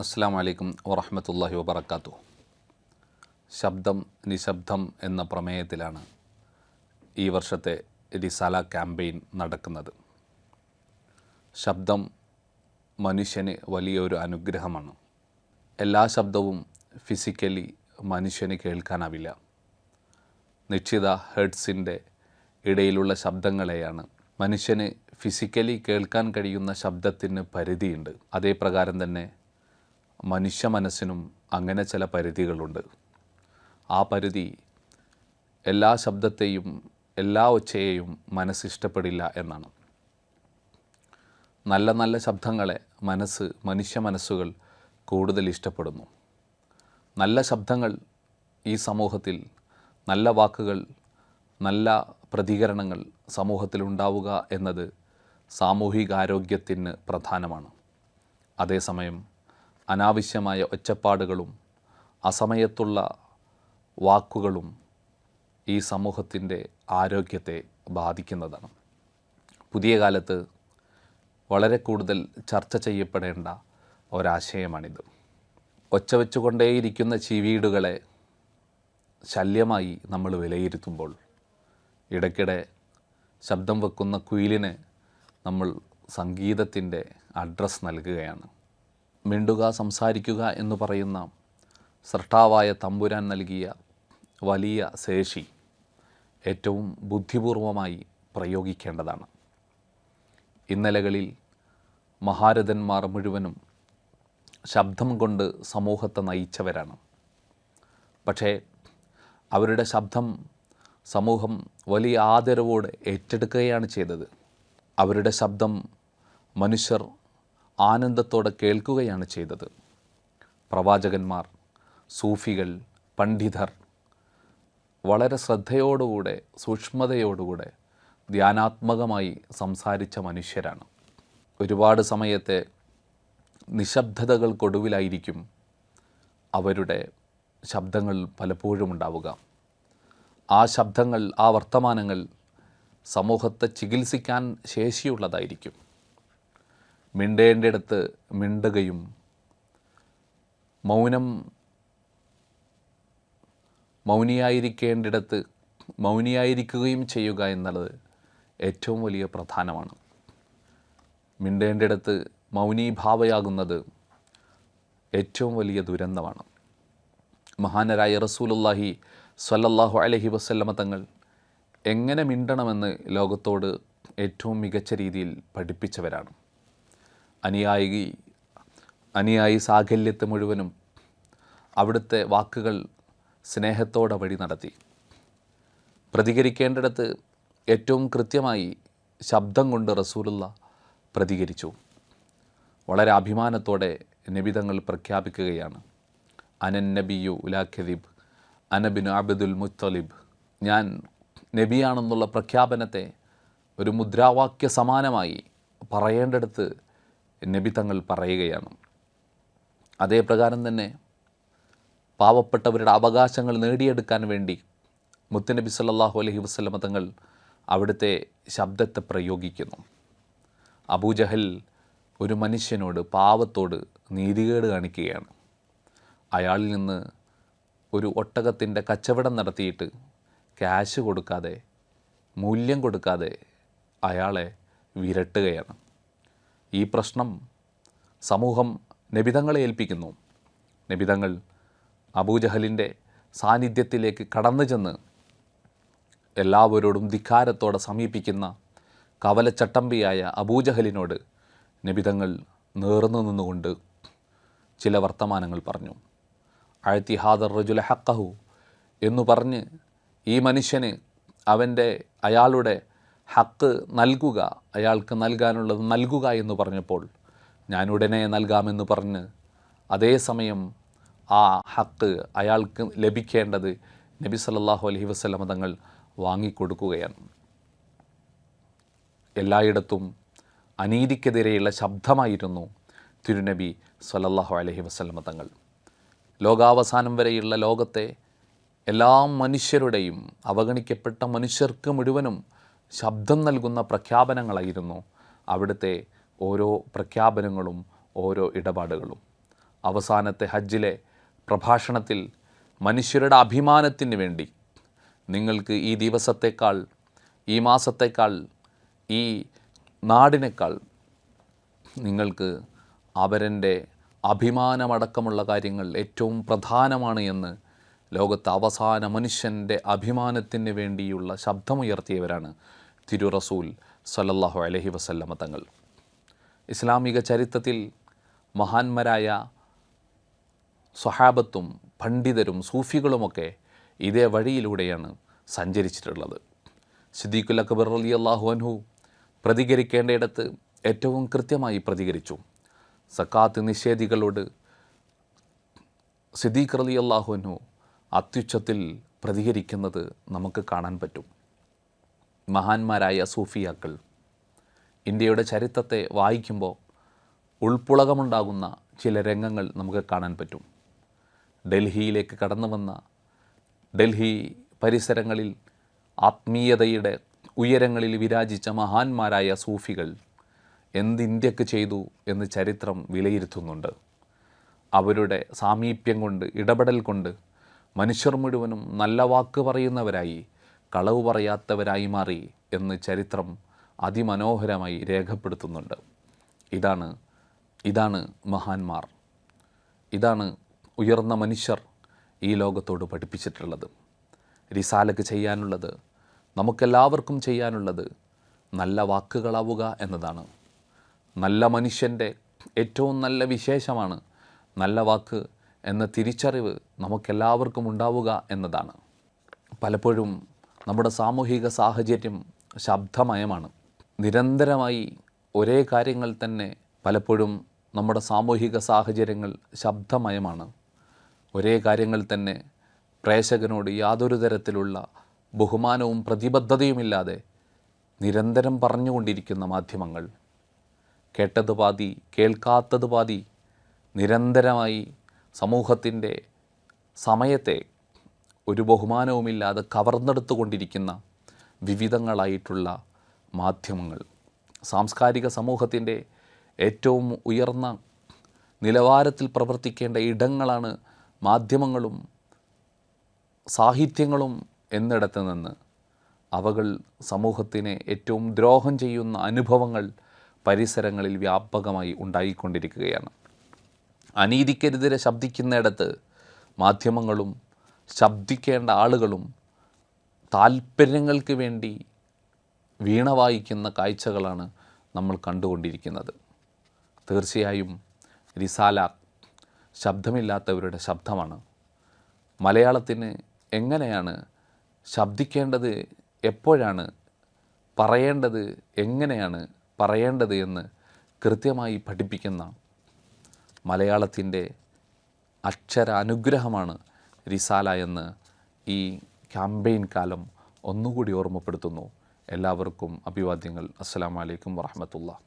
അസ്സാം വലൈക്കും വറഹമത്തല്ലാഹി വബർക്കാത്തു ശബ്ദം നിശബ്ദം എന്ന പ്രമേയത്തിലാണ് ഈ വർഷത്തെ റിസാല ക്യാമ്പയിൻ നടക്കുന്നത്. ശബ്ദം മനുഷ്യന് വലിയൊരു അനുഗ്രഹമാണ്. എല്ലാ ശബ്ദവും ഫിസിക്കലി മനുഷ്യന് കേൾക്കാനാവില്ല. നിശ്ചിത ഹെഡ്സിന്റെ ഇടയിലുള്ള ശബ്ദങ്ങളെയാണ്. മനുഷ്യന് ഫിസിക്കലി കേൾക്കാൻ കഴിയുന്ന ശബ്ദത്തിന് പരിധിയുണ്ട്. അതേ പ്രകാരം തന്നെ മനുഷ്യ മനസ്സിനും അങ്ങനെ ചില പരിധികളുണ്ട്. ആ പരിധി എല്ലാ ശബ്ദത്തെയും എല്ലാ ഒച്ചയെയും മനസ്സിഷ്ടപ്പെടില്ല എന്നാണ്. നല്ല നല്ല ശബ്ദങ്ങളെ മനസ്സ് മനുഷ്യ മനസ്സുകൾ കൂടുതൽ ഇഷ്ടപ്പെടുന്നു. നല്ല ശബ്ദങ്ങൾ ഈ സമൂഹത്തിൽ നല്ല വാക്കുകൾ നല്ല പ്രതികരണങ്ങൾ സമൂഹത്തിൽ ഉണ്ടാവുക എന്നത് സാമൂഹികാരോഗ്യത്തിന് പ്രധാനമാണ്. അതേസമയം അനാവശ്യമായ ഒച്ചപ്പാടുകളും അസമയത്തുള്ള വാക്കുകളും ഈ സമൂഹത്തിന്റെ ആരോഗ്യത്തെ ബാധിക്കുന്നതാണ്. പുതിയ കാലത്ത് വളരെ കൂടുതൽ ചർച്ച ചെയ്യപ്പെടേണ്ട ഒരാശയമാണിത്. ഒച്ച വെച്ചുകൊണ്ടേയിരിക്കുന്ന ചീവീടുകളെ ശല്യമായി നമ്മൾ വിലയിരുത്തുമ്പോൾ ഇടയ്ക്കിടെ ശബ്ദം വെക്കുന്ന കുയിലിന് നമ്മൾ സംഗീതത്തിന്റെ അഡ്രസ്സ് നൽകുകയാണ്. മിണ്ടുക സംസാരിക്കുക എന്ന് പറയുന്ന സൃഷ്ടാവായ തമ്പുരാൻ നൽകിയ വലിയ ശേഷി ഏറ്റവും ബുദ്ധിപൂർവമായി പ്രയോഗിക്കേണ്ടതാണ്. ഇന്നലകളിൽ മഹാരഥന്മാർ മുഴുവനും ശബ്ദം കൊണ്ട് സമൂഹത്തെ നയിച്ചവരാണ്. പക്ഷേ അവരുടെ ശബ്ദം സമൂഹം വലിയ ആദരവോടെ ഏറ്റെടുക്കുകയാണ് ചെയ്തത്. അവരുടെ ശബ്ദം മനുഷ്യർ ആനന്ദത്തോടെ കേൾക്കുകയാണ് ചെയ്തത്. പ്രവാചകന്മാർ സൂഫികൾ പണ്ഡിതർ വളരെ ശ്രദ്ധയോടുകൂടെ സൂക്ഷ്മതയോടുകൂടെ ധ്യാനാത്മകമായി സംസാരിച്ച മനുഷ്യരാണ്. ഒരുപാട് സമയത്തെ നിശബ്ദതകൾക്കൊടുവിലായിരിക്കും അവരുടെ ശബ്ദങ്ങൾ പലപ്പോഴും ഉണ്ടാവുക. ആ ശബ്ദങ്ങൾ ആ വർത്തമാനങ്ങൾ സമൂഹത്തെ ചികിത്സിക്കാൻ ശേഷിയുള്ളതായിരിക്കും. മിണ്ടേണ്ടിടത്ത് മിണ്ടുകയും മൗനം മൗനിയായിരിക്കേണ്ടിടത്ത് മൗനിയായിരിക്കുകയും ചെയ്യുക എന്നുള്ളത് ഏറ്റവും വലിയ പ്രധാനമാണ്. മിണ്ടേണ്ടിടത്ത് മൗനീഭാവയാകുന്നത് ഏറ്റവും വലിയ ദുരന്തമാണ്. മഹാനരായ റസൂലുല്ലാഹി സ്വല്ലല്ലാഹു അലഹി വസ്ല്ലമ തങ്ങൾ എങ്ങനെ മിണ്ടണമെന്ന് ലോകത്തോട് ഏറ്റവും മികച്ച രീതിയിൽ പഠിപ്പിച്ചവരാണ്. അനുയായി അനുയായി സാകല്യത്തെ മുഴുവനും അവിടുത്തെ വാക്കുകൾ സ്നേഹത്തോടെ വഴി നടത്തി. പ്രതികരിക്കേണ്ടിടത്ത് ഏറ്റവും കൃത്യമായി ശബ്ദം കൊണ്ട് റസൂലുള്ള പ്രതികരിച്ചു. വളരെ അഭിമാനത്തോടെ നബിതങ്ങൾ പ്രഖ്യാപിക്കുകയാണ്. അനൻ നബിയു ഉലാഖദീബ് അനബിൻ അബദുൽ മുത്തലിബ്. ഞാൻ നബിയാണെന്നുള്ള പ്രഖ്യാപനത്തെ ഒരു മുദ്രാവാക്യ സമാനമായി പറയേണ്ടടുത്ത് നബി തങ്ങൾ പറയുകയാണ്. അതേപ്രകാരം തന്നെ പാവപ്പെട്ടവരുടെ അവകാശങ്ങൾ നേടിയെടുക്കാൻ വേണ്ടി മുത്തുനബി സല്ലാഹു അലഹി വസ്ലമ തങ്ങൾ അവിടുത്തെ ശബ്ദത്തെ പ്രയോഗിക്കുന്നു. അബൂജഹൽ ഒരു മനുഷ്യനോട് പാവത്തോട് നീതികേട് കാണിക്കുകയാണ്. അയാളിൽ നിന്ന് ഒരു ഒട്ടകത്തിന്റെ കച്ചവടം നടത്തിയിട്ട് ക്യാഷ് കൊടുക്കാതെ മൂല്യം കൊടുക്കാതെ അയാളെ വിരട്ടുകയാണ്. ഈ പ്രശ്നം സമൂഹം നബിതങ്ങളെ ഏൽപ്പിക്കുന്നു. നബിതങ്ങൾ അബൂജഹലിന്റെ സാന്നിധ്യത്തിലേക്ക് കടന്നു ചെന്ന് എല്ലാവരോടും ധിക്കാരത്തോടെ സമീപിക്കുന്ന കവലച്ചട്ടമ്പിയായ അബൂജഹലിനോട് നബിതങ്ങൾ നേർന്നു നിന്നുകൊണ്ട് ചില വർത്തമാനങ്ങൾ പറഞ്ഞു. അഴത്തി ഹാദർ റജുല ഹക്കഹു എന്നു പറഞ്ഞ് ഈ മനുഷ്യന് അവന്റെ അയാളുടെ ഹക്ക് നൽകുക അയാൾക്ക് നൽകാനുള്ളത് നൽകുക എന്ന് പറഞ്ഞപ്പോൾ ഞാൻ ഉടനെ നൽകാമെന്ന് പറഞ്ഞ് അതേസമയം ആ ഹക്ക് അയാൾക്ക് ലഭിക്കേണ്ടത് നബി സല്ലല്ലാഹു അലഹി വസ്ലമ തങ്ങൾ വാങ്ങിക്കൊടുക്കുകയാണ്. എല്ലായിടത്തും അനീതിക്കെതിരെയുള്ള ശബ്ദമായിരുന്നു തിരുനബി സല്ലല്ലാഹു അലഹി വസ്ലമ തങ്ങൾ. ലോകാവസാനം വരെയുള്ള ലോകത്തെ എല്ലാ മനുഷ്യരുടെയും അവഗണിക്കപ്പെട്ട മനുഷ്യർക്ക് മുഴുവനും ശബ്ദം നൽകുന്ന പ്രഖ്യാപനങ്ങളായിരുന്നു അവിടുത്തെ ഓരോ പ്രഖ്യാപനങ്ങളും ഓരോ ഇടപാടുകളും. അവസാനത്തെ ഹജ്ജിലെ പ്രഭാഷണത്തിൽ മനുഷ്യരുടെ അഭിമാനത്തിന് വേണ്ടി നിങ്ങൾക്ക് ഈ ദിവസത്തേക്കാൾ ഈ മാസത്തേക്കാൾ ഈ നാടിനേക്കാൾ നിങ്ങൾക്ക് അവരന്റെ അഭിമാനമടക്കമുള്ള കാര്യങ്ങൾ ഏറ്റവും പ്രധാനമാണ് എന്ന് ലോകത്തെ അവസാന മനുഷ്യന്റെ അഭിമാനത്തിന് വേണ്ടിയുള്ള ശബ്ദമുയർത്തിയവരാണ് തിരു റസൂൽ സല്ലല്ലാഹു അലഹി വസല്ലമ തങ്ങൾ. ഇസ്ലാമിക ചരിത്രത്തിൽ മഹാന്മാരായ സ്വഹാബത്തും പണ്ഡിതരും സൂഫികളുമൊക്കെ ഇതേ വഴിയിലൂടെയാണ് സഞ്ചരിച്ചിട്ടുള്ളത്. സിദ്ദീഖുൽ അക്ബർ അലി അള്ളാഹു അൻഹു പ്രതികരിക്കേണ്ടയിടത്ത് ഏറ്റവും കൃത്യമായി പ്രതികരിച്ചു. സക്കാത്ത് നിഷേധികളോട് സിദ്ദീഖ് അലി അള്ളാഹു അൻഹു അത്യുച്ചത്തിൽ പ്രതികരിക്കുന്നത് നമുക്ക് കാണാൻ പറ്റും. മഹാന്മാരായ സൂഫിയാക്കൾ ഇന്ത്യയുടെ ചരിത്രത്തെ വായിക്കുമ്പോൾ ഉൾപ്പുളകമുണ്ടാകുന്ന ചില രംഗങ്ങൾ നമുക്ക് കാണാൻ പറ്റും. ഡൽഹിയിലേക്ക് കടന്നു വന്ന ഡൽഹി പരിസരങ്ങളിൽ ആത്മീയതയുടെ ഉയരങ്ങളിൽ വിരാജിച്ച മഹാന്മാരായ സൂഫികൾ എന്ത് ഇന്ത്യയ്ക്ക് ചെയ്തു എന്ന് ചരിത്രം വിലയിരുത്തുന്നുണ്ട്. അവരുടെ സാമീപ്യം കൊണ്ട് ഇടപെടൽ കൊണ്ട് മനുഷ്യർ മുഴുവനും നല്ല വാക്ക് പറയുന്നവരായി കളവ് പറയാത്തവരായി മാറി എന്ന് ചരിത്രം അതിമനോഹരമായി രേഖപ്പെടുത്തുന്നുണ്ട്. ഇതാണ് ഇതാണ് മഹാന്മാർ. ഇതാണ് ഉയർന്ന മനുഷ്യർ ഈ ലോകത്തോട് പഠിപ്പിച്ചിട്ടുള്ളത്. റിസാലക്ക് ചെയ്യാനുള്ളത് നമുക്കെല്ലാവർക്കും ചെയ്യാനുള്ളത് നല്ല വാക്കുകളാവുക എന്നതാണ്. നല്ല മനുഷ്യന്റെ ഏറ്റവും നല്ല വിശേഷമാണ് നല്ല വാക്ക് എന്ന തിരിച്ചറിവ് നമുക്കെല്ലാവർക്കും ഉണ്ടാവുക എന്നതാണ്. പലപ്പോഴും നമ്മുടെ സാമൂഹിക സാഹചര്യം ശബ്ദമയമാണ്. നിരന്തരമായി ഒരേ കാര്യങ്ങൾ തന്നെ പലപ്പോഴും നമ്മുടെ സാമൂഹിക സാഹചര്യങ്ങൾ ശബ്ദമയമാണ്. ഒരേ കാര്യങ്ങൾ തന്നെ പ്രേക്ഷകനോട് യാതൊരു തരത്തിലുള്ള ബഹുമാനവും പ്രതിബദ്ധതയുമില്ലാതെ നിരന്തരം പറഞ്ഞുകൊണ്ടിരിക്കുന്ന മാധ്യമങ്ങൾ. കേട്ടത് പാതി കേൾക്കാത്തത് പാതി നിരന്തരമായി സമൂഹത്തിന്റെ സമയത്തെ ഒരു ബഹുമാനവുമില്ലാതെ കവർന്നെടുത്തുകൊണ്ടിരിക്കുന്ന വിവിധങ്ങളായിട്ടുള്ള മാധ്യമങ്ങൾ. സാംസ്കാരിക സമൂഹത്തിന്റെ ഏറ്റവും ഉയർന്ന നിലവാരത്തിൽ പ്രവർത്തിക്കേണ്ട ഇടങ്ങളാണ് മാധ്യമങ്ങളും സാഹിത്യങ്ങളും എന്നിടത്ത് നിന്ന് അവകൾ സമൂഹത്തിനെ ഏറ്റവും ദ്രോഹം ചെയ്യുന്ന അനുഭവങ്ങൾ പരിസരങ്ങളിൽ വ്യാപകമായി ഉണ്ടായിക്കൊണ്ടിരിക്കുകയാണ്. അനീതിക്കെതിരെ ശബ്ദിക്കുന്നിടത്ത് മാധ്യമങ്ങളും ശബ്ദിക്കേണ്ട ആളുകളും താല്പര്യങ്ങൾക്ക് വേണ്ടി വീണ വായിക്കുന്ന കാഴ്ചകളാണ് നമ്മൾ കണ്ടുകൊണ്ടിരിക്കുന്നത്. തീർച്ചയായും റിസാല ശബ്ദമില്ലാത്തവരുടെ ശബ്ദമാണ്. മലയാളത്തിന് എങ്ങനെയാണ് ശബ്ദിക്കേണ്ടത് എപ്പോഴാണ് പറയേണ്ടത് എങ്ങനെയാണ് പറയേണ്ടത് എന്ന് കൃത്യമായി പഠിപ്പിക്കുന്ന മലയാളത്തിന്റെ അക്ഷര അനുഗ്രഹമാണ് റിസാല എന്ന് ഈ ക്യാമ്പയിൻ കാലം ഒന്നുകൂടി ഓർമ്മപ്പെടുത്തുന്നു. എല്ലാവർക്കും അഭിവാദ്യങ്ങൾ. അസ്സാം വലൈക്കും വറഹമത്തുള്ള